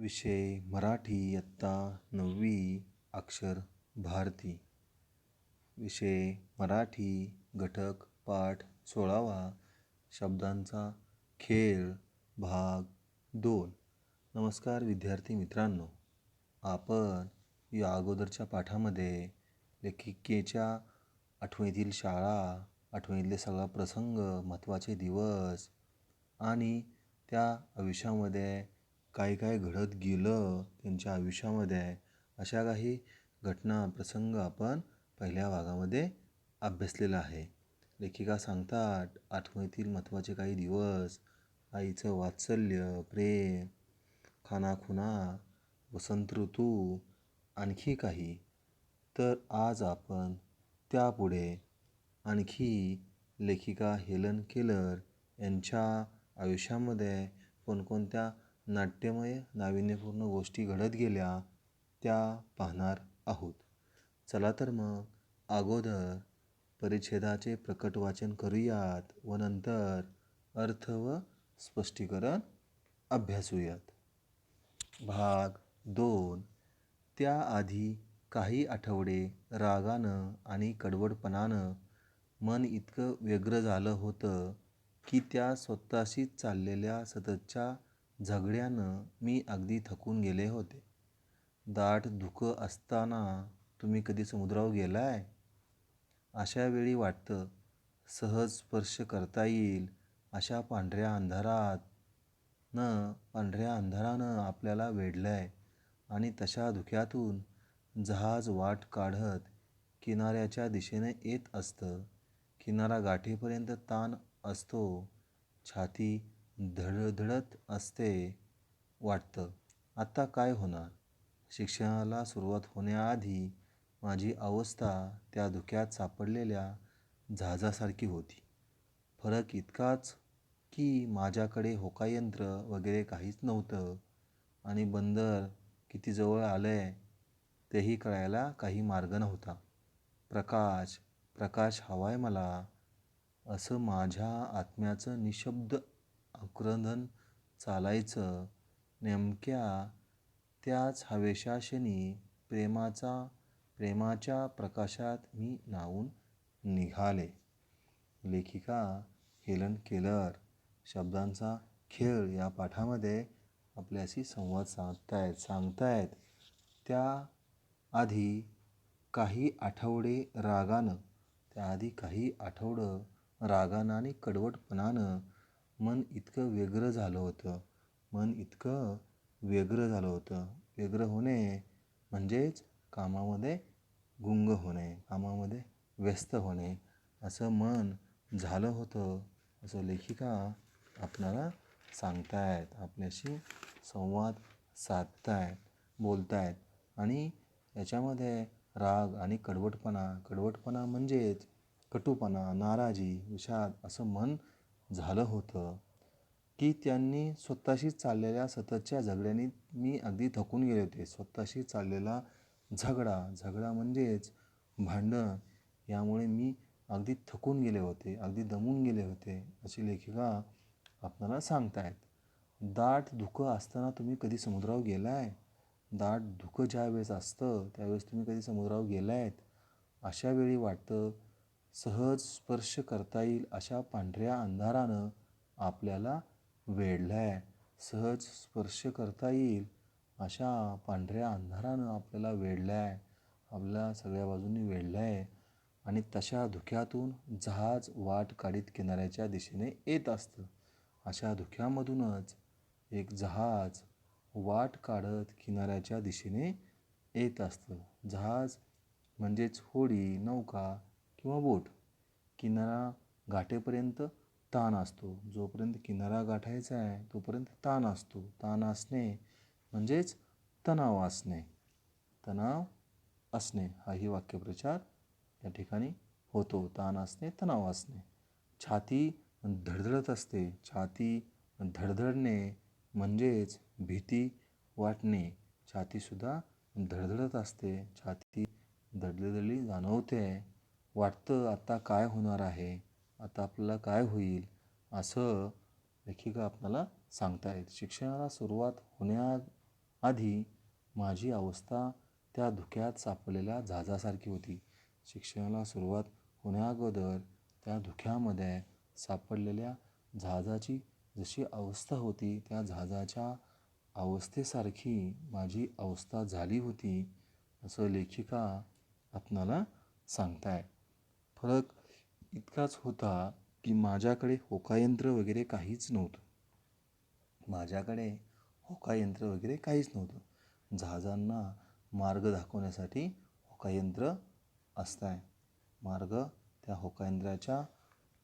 विषय मराठी इयत्ता नववी अक्षर भारती. विषय मराठी घटक पाठ सोळावा. शब्दांचा खेळ भाग दोन. नमस्कार विद्यार्थी मित्रांनो. आपण या अगोदरच्या पाठामध्ये लेखिकेच्या आठवणीतील शाळा आठवणीतले सगळा प्रसंग महत्त्वाचे दिवस आणि त्या आयुष्यामध्ये काय काय घडत गेलं त्यांच्या आयुष्यामध्ये अशा काही घटना प्रसंग आपण पहिल्या भागामध्ये अभ्यासलेला आहे. लेखिका सांगतात आठवणीतील महत्त्वाचे काही दिवस आईचं वात्सल्य प्रेम खानाखुना वसंत ऋतू आणखी काही. तर आज आपण त्यापुढे आणखी लेखिका हेलन केलर यांच्या आयुष्यामध्ये कोणकोणत्या नाट्यमय नाविन्यपूर्ण गोष्टी घडत गेल्या त्या पाहणार आहोत. चला तर मग अगोदर परिच्छेदाचे प्रकट वाचन करूयात व नंतर अर्थ व स्पष्टीकरण अभ्यासूयात. भाग दोन. त्याआधी काही आठवडे रागानं आणि कडवडपणानं मन इतकं व्यग्र झालं होतं की त्या स्वतःशीच चाललेल्या सततच्या झगड्यानं मी अगदी थकून गेले होते. दाट धुकं असताना तुम्ही कधी समुद्रावर गेलाय? अशा वेळी वाटतं सहज स्पर्श करता येईल अशा पांढऱ्या अंधारात. न पांढऱ्या अंधारानं आपल्याला वेढलंय आणि तशा धुक्यातून जहाज वाट काढत किनाऱ्याच्या दिशेने येत असतं. किनारा गाठीपर्यंत ताण असतो. छाती धडधडत असते वाटतं. आत्ता काय होणार? शिक्षणाला सुरुवात होण्याआधी माझी अवस्था त्या धुक्यात सापडलेल्या जहाजासारखी होती. फरक इतकाच की माझ्याकडे होकायंत्र वगैरे काहीच नव्हतं आणि बंदर किती जवळ आलं आहे तेही कळायला काही मार्ग नव्हता. प्रकाश प्रकाश हवा आहे मला असं माझ्या आत्म्याचं निशब्द अक्रंदन चालायचं. नेमक्या त्याच हवेशाशनी प्रेमाचा प्रेमाच्या प्रकाशात मी नावून निघाले. लेखिका हेलन केलर शब्दांचा खेळ या पाठामध्ये आपल्याशी संवाद साधतायत सांगतायत. त्याआधी काही आठवडे रागानं त्याआधी काही आठवडं रागानं आणि कडवटपणानं मन इतकं व्यग्र झालं होतं. मन इतकं व्यग्र झालं होतं. व्यग्र होणे म्हणजेच कामामध्ये गुंग होणे कामामध्ये व्यस्त होणे. असं मन झालं होतं. असं लेखिका आपणाला सांगतायत आपल्याशी संवाद साधतायत बोलतायत. आणि याच्यामध्ये राग आणि कडवटपणा कडवटपणा म्हणजेच कटुपणा नाराजी विषाद असं मन झालं होतं की त्यांनी स्वतःशी चाललेल्या सततच्या झगड्यांनी मी अगदी थकून गेले होते. स्वतःशी चाललेला झगडा झगडा म्हणजेच भांडण यामुळे मी अगदी थकून गेले होते अगदी दमून गेले होते अशी लेखिका आपणाला सांगतायत. दाट धुकं असताना तुम्ही कधी समुद्रावर गेला आहे दाट धुकं ज्यावेळेस असतं त्यावेळेस तुम्ही कधी समुद्रावर गेला आहेत अशा वेळी वाटतं सहज स्पर्श करता येईल अशा पांढऱ्या अंधारानं आपल्याला वेढलं आहे सहज स्पर्श करता येईल अशा पांढऱ्या अंधारानं आपल्याला वेढलं आहे आपल्याला सगळ्या बाजूंनी वेढलं आहे आणि तशा धुक्यातून जहाज वाट काढीत किनाऱ्याच्या दिशेने येत असतं. अशा धुक्यामधूनच एक जहाज वाट काढत किनाऱ्याच्या दिशेने येत असतं. जहाज म्हणजेच होडी नौका किंवा बोट किनारा गाठेपर्यंत ताण असतो. जोपर्यंत किनारा गाठायचा आहे तोपर्यंत ताण असतो. ताण असणे म्हणजेच तणाव असणे. तणाव असणे हाही वाक्यप्रचार या ठिकाणी होतो. ताण असणे तणाव असणे. छाती धडधडत असते. छाती धडधडणे म्हणजेच भीती वाटणे. छातीसुद्धा धडधडत असते. छाती धडधडली जाणवते. वाटतं आता काय होणार आहे? आता आपल्याला काय होईल? असं लेखिका आपल्याला सांगतायत. शिक्षणाला सुरुवात होण्या आधी माझी अवस्था त्या धुक्यात सापडलेल्या जहाजासारखी होती. शिक्षणाला सुरुवात होण्याअगोदर त्या धुक्यामध्ये सापडलेल्या जहाजाची जशी अवस्था होती त्या जहाजाच्या अवस्थेसारखी माझी अवस्था झाली होती असं लेखिका आपणाला सांगताय फरक इतकाच होता की माझ्याकडे होकायंत्र वगैरे काहीच नव्हतं. माझ्याकडे होकायंत्र वगैरे काहीच नव्हतं. जहाजांना मार्ग दाखवण्यासाठी होकायंत्र असताय. मार्ग त्या होकायंत्राच्या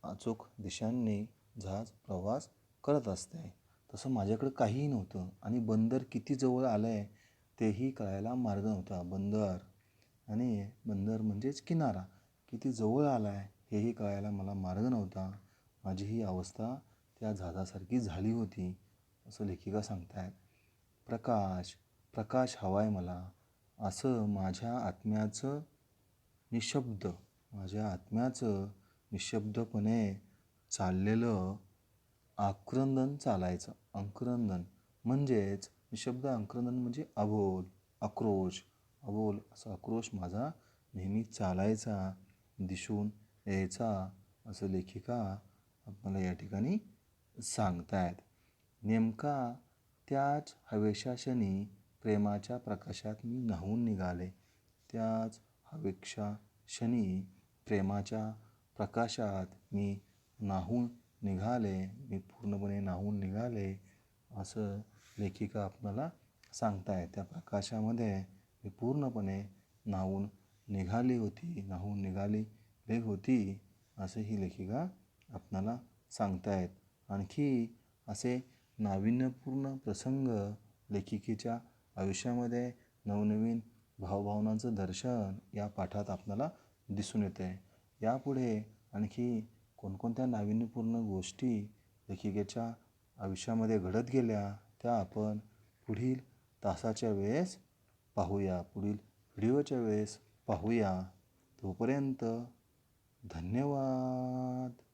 अचूक दिशांनी जहाज प्रवास करत असते तसं माझ्याकडं काहीही नव्हतं आणि बंदर किती जवळ आलं आहे तेही कळायला मार्ग नव्हता. बंदर आणि बंदर म्हणजेच किनारा. किती जवळ आला आहे हेही कळायला मला मार्ग नव्हता. माझी ही अवस्था त्या झाडासारखी झाली होती असं लेखिका सांगतायत. प्रकाश प्रकाश हवा आहे मला. असं माझ्या आत्म्याचं निशब्द माझ्या आत्म्याचं निशब्दपणे चाललेलं आक्रंदन चालायचं. अंक्रंदन म्हणजेच निशब्द अंक्रंदन म्हणजे अबोल आक्रोश. अबोल असा आक्रोश माझा नेहमी चालायचा. दिसून यायचा असं लेखिका आपल्याला या ठिकाणी सांगतायत. नेमका त्याच हवेशा क्षणी प्रेमाच्या प्रकाशात मी न्हावून निघाले. त्याच हवेक्षा क्षणी प्रेमाच्या प्रकाशात मी न्हावून निघाले. मी पूर्णपणे न्हावून निघाले असं लेखिका आपल्याला सांगताय त्या प्रकाशामध्ये मी पूर्णपणे न्हावून निघाली होती न्हावून निघाली होती असे ही लेखिका आपणाला सांगतायत. आणखी असे नाविन्यपूर्ण प्रसंग लेखिकेच्या आयुष्यामध्ये नवनवीन भावभावनांचं दर्शन या पाठात आपल्याला दिसून येते. यापुढे आणखी कोणकोणत्या नाविन्यपूर्ण गोष्टी लेखिकेच्या आयुष्यामध्ये घडत गेल्या त्या आपण पुढील तासाच्या वेळेस पाहूया. पुढील व्हिडिओच्या वेळेस पाहूया. तोपर्यंत धन्यवाद.